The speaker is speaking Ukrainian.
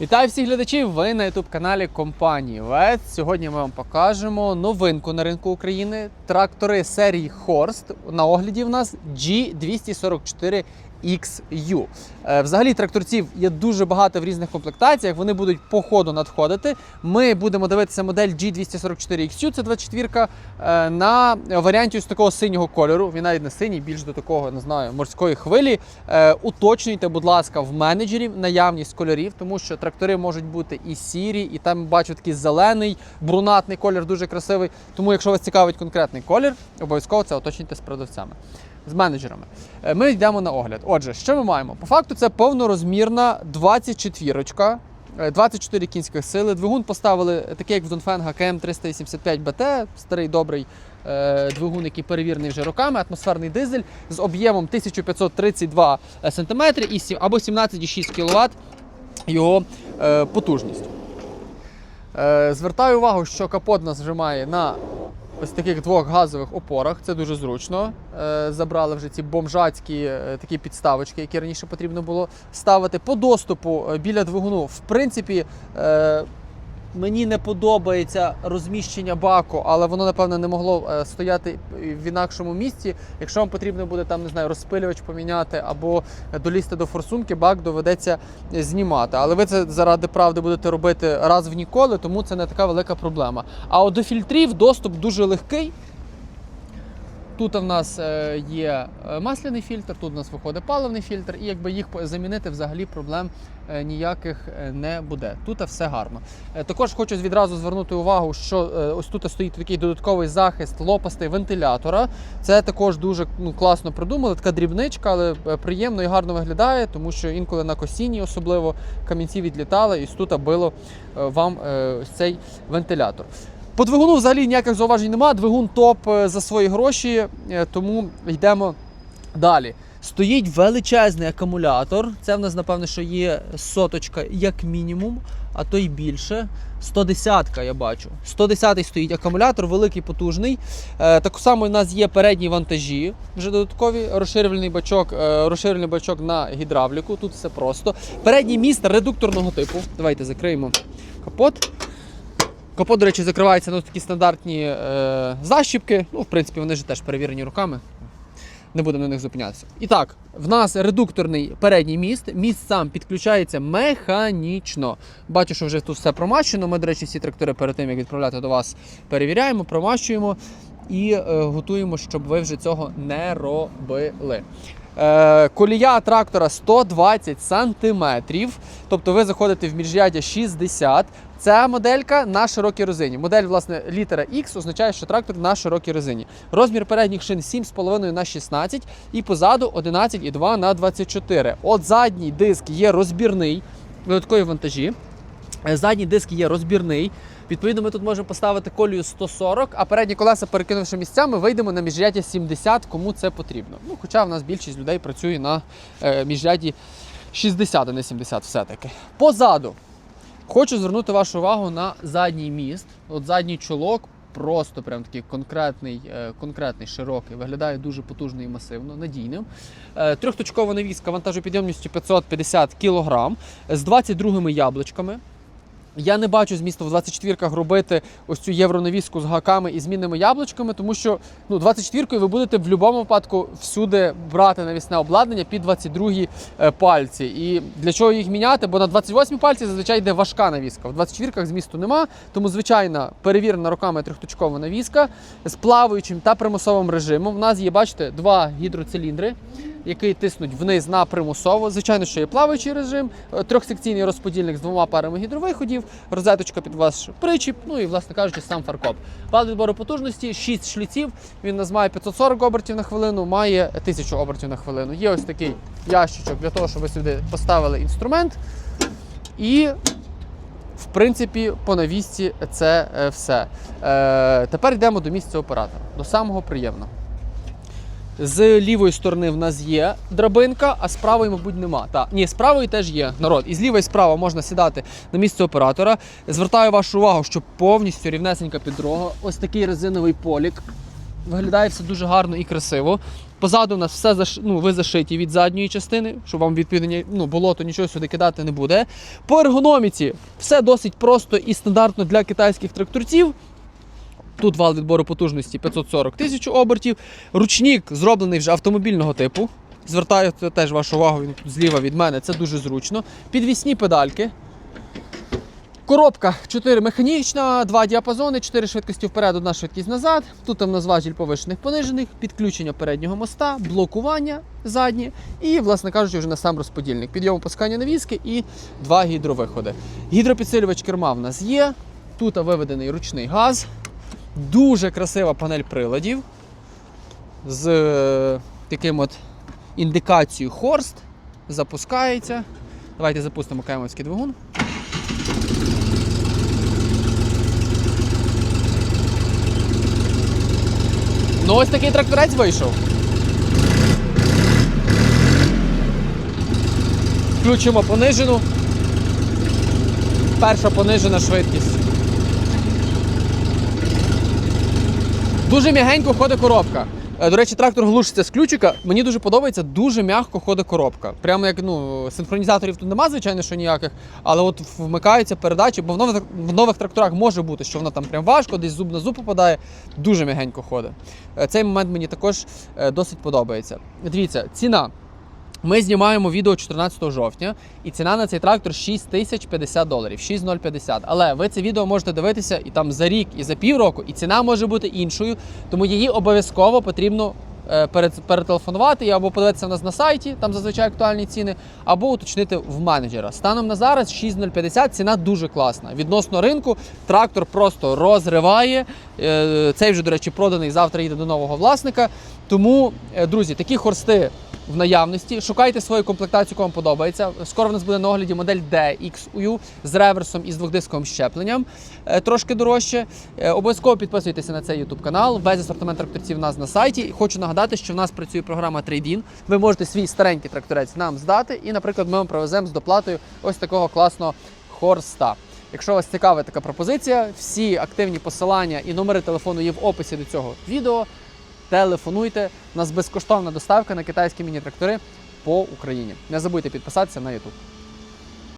Вітаю всіх глядачів! Ви на ютуб-каналі компанії ВЕЦ. Сьогодні ми вам покажемо новинку на ринку України. Трактори серії Хорст. На огляді в нас G244 XU. Е, Взагалі тракторців є дуже багато в різних комплектаціях. Вони будуть по ходу надходити. Ми будемо дивитися модель G244 XU, це 24 е, на варіанті ось такого синього кольору. Він навіть не синій, більш до такого, не знаю, морської хвилі. Е, Уточнюйте, будь ласка, в менеджерів наявність кольорів, тому що трактори можуть бути і сірі, і там бачу такий зелений, брунатний колір, дуже красивий. Тому, якщо вас цікавить конкретний колір, обов'язково це уточнюйте з продавцями. З менеджерами. Е, Ми йдемо на огляд. Отже, що ми маємо? По факту це повнорозмірна 24 е, 24 кінських сили. Двигун поставили такий, як в Донфенга КМ385 БТ, старий добрий е, двигун, який перевірений вже роками, атмосферний дизель з об'ємом 1532 см і або 17,6 кВт його е, потужність. Е, звертаю увагу, що капот нас вже має на ось таких двох газових опорах. Це дуже зручно. Е, забрали вже ці бомжацькі е, такі підставочки, які раніше потрібно було ставити. По доступу е, біля двигуну, в принципі, мені не подобається розміщення баку, але воно, напевно, не могло е, стояти в інакшому місці. Якщо вам потрібно буде там, не знаю, розпилювач поміняти або долізти до форсунки, бак доведеться знімати. Але ви це заради правди будете робити раз в ніколи, тому це не така велика проблема. А от до фільтрів доступ дуже легкий. Тут в нас е, є е, масляний фільтр, тут у нас виходить паливний фільтр, і якби їх замінити взагалі проблем е, ніяких не буде. Тут все гарно. Також хочу відразу звернути увагу, що ось тут стоїть такий додатковий захист лопастей вентилятора. Це також дуже ну, класно придумали. Така дрібничка, але приємно і гарно виглядає, тому що інколи на косінні особливо камінці відлітали, і тут било вам ось цей вентилятор. По двигуну взагалі ніяких зауважень немає. Двигун топ е, за свої гроші, е, тому йдемо далі. Стоїть величезний акумулятор. Це в нас, напевно, що є соточка як мінімум, а то й більше. 110-ка я бачу. 110-й стоїть акумулятор, великий, потужний. Е, так само у нас є передні вантажі, вже додаткові, розширювальний бачок, розширювальний бачок на гідравліку. Тут все просто. Передній міст редукторного типу. Давайте закриємо капот. Капот, до речі, закривається на такі стандартні е, защіпки. Ну, в принципі, вони ж теж перевірені руками. Не будемо на них зупинятися. І так, в нас редукторний передній міст. Міст сам підключається механічно. Бачу, що вже тут все промащено. Ми, до речі, всі трактори перед тим, як відправляти до вас, перевіряємо, промащуємо і е, готуємо, щоб ви вже цього не робили. Е, колія трактора 120 сантиметрів. Тобто ви заходите в міжряддя 60. Ця моделька на широкій резині. Модель, власне, літера X означає, що трактор на широкій резині. Розмір передніх шин 7,5 на 16 і позаду 11,2 на 24. От задній диск є розбірний, додаткові вантажі. Е, Задній диск є розбірний. Відповідно, ми тут можемо поставити колію 140, а передні колеса, перекинувши місцями, вийдемо на міжряді 70, кому це потрібно. Ну, хоча в нас більшість людей працює на е, міжряді 60, а не 70 все-таки. Позаду хочу звернути вашу увагу на задній міст. От задній чолок просто прям такий конкретний, е, конкретний, широкий, виглядає дуже потужно і масивно, надійним. Е, Трьохточкова навіска вантажопідйомністю 550 кг з 22 яблучками. Я не бачу змісту в 24-ках робити ось цю євронавіску з гаками і змінними яблучками, тому що ну, 24-кою ви будете в будь-якому випадку всюди брати навісне обладнання під 22 е, пальці. І для чого їх міняти? Бо на 28 пальці зазвичай йде важка навіска. В 24-ках змісту нема, тому звичайна перевірена роками трьохточкова навіска з плаваючим та примусовим режимом. У нас є, бачите, два гідроциліндри які тиснуть вниз на примусово. Звичайно, що є плаваючий режим, е, трьохсекційний розподільник з двома парами гідровиходів, розеточка під ваш причіп, ну і, власне кажучи, сам фаркоп. Вал відбору потужності 6 шліців. Він нас має 540 обертів на хвилину, має 1000 обертів на хвилину. Є ось такий ящичок для того, щоб ви сюди поставили інструмент. І в принципі, по навісці це е, все. Е, тепер йдемо до місця оператора, до самого приємного. З лівої сторони в нас є драбинка, а з правої, мабуть, нема. Та, ні, з правої теж є народ. І з лівої з можна сідати на місце оператора. Звертаю вашу увагу, що повністю рівнесенька підлога. Ось такий резиновий полік. Виглядає все дуже гарно і красиво. Позаду у нас все заш... ну, ви зашиті від задньої частини, щоб вам відповідно ну, болото нічого сюди кидати не буде. По ергономіці все досить просто і стандартно для китайських тракторців. Тут вал відбору потужності 540 тисяч обертів. Ручник зроблений вже автомобільного типу. Звертаю теж вашу увагу, він тут зліва від мене, це дуже зручно. Підвісні педальки. Коробка 4 механічна, 2 діапазони, 4 швидкості вперед, 1 швидкість назад. Тут у нас важіль повишених понижених, підключення переднього моста, блокування заднє і, власне кажучи, вже на сам розподільник. Підйом опускання навіски і два гідровиходи. Гідропідсилювач керма в нас є. Тут виведений ручний газ. Дуже красива панель приладів з е, таким от індикацією Хорст. Запускається. Давайте запустимо каймовський двигун. Ну ось такий тракторець вийшов. Включимо понижену. Перша понижена швидкість. Дуже м'ягенько ходить коробка. Е, До речі, трактор глушиться з ключика. Мені дуже подобається, дуже м'яко ходить коробка. Прямо як ну, синхронізаторів тут нема, звичайно, що ніяких, але от вмикаються передачі, бо в нових, в нових тракторах може бути, що воно там прям важко, десь зуб на зуб попадає, дуже м'ягенько ходить. Е, Цей момент мені також е, досить подобається. Дивіться, ціна. Ми знімаємо відео 14 жовтня, і ціна на цей трактор 6050 доларів, 6050. Але ви це відео можете дивитися і там за рік, і за півроку, і ціна може бути іншою, тому її обов'язково потрібно е, перетелефонувати і або подивитися в нас на сайті, там зазвичай актуальні ціни, або уточнити в менеджера. Станом на зараз 6050 ціна дуже класна. Відносно ринку трактор просто розриває. Е, Цей вже, до речі, проданий завтра їде до нового власника. Тому, е, друзі, такі хорсти в наявності. Шукайте свою комплектацію, вам подобається. Скоро в нас буде на огляді модель DXU з реверсом і з двохдисковим щепленням, е, трошки дорожче. Е, Обов'язково підписуйтеся на цей YouTube канал. Весь асортимент тракторців у нас на сайті. Хочу нагадати, що в нас працює програма Trade-in. Ви можете свій старенький тракторець нам здати, і, наприклад, ми вам привеземо з доплатою ось такого класного хорста. Якщо вас цікавить така пропозиція, всі активні посилання і номери телефону є в описі до цього відео. Телефонуйте. У нас безкоштовна доставка на китайські міні-трактори по Україні. Не забудьте підписатися на YouTube.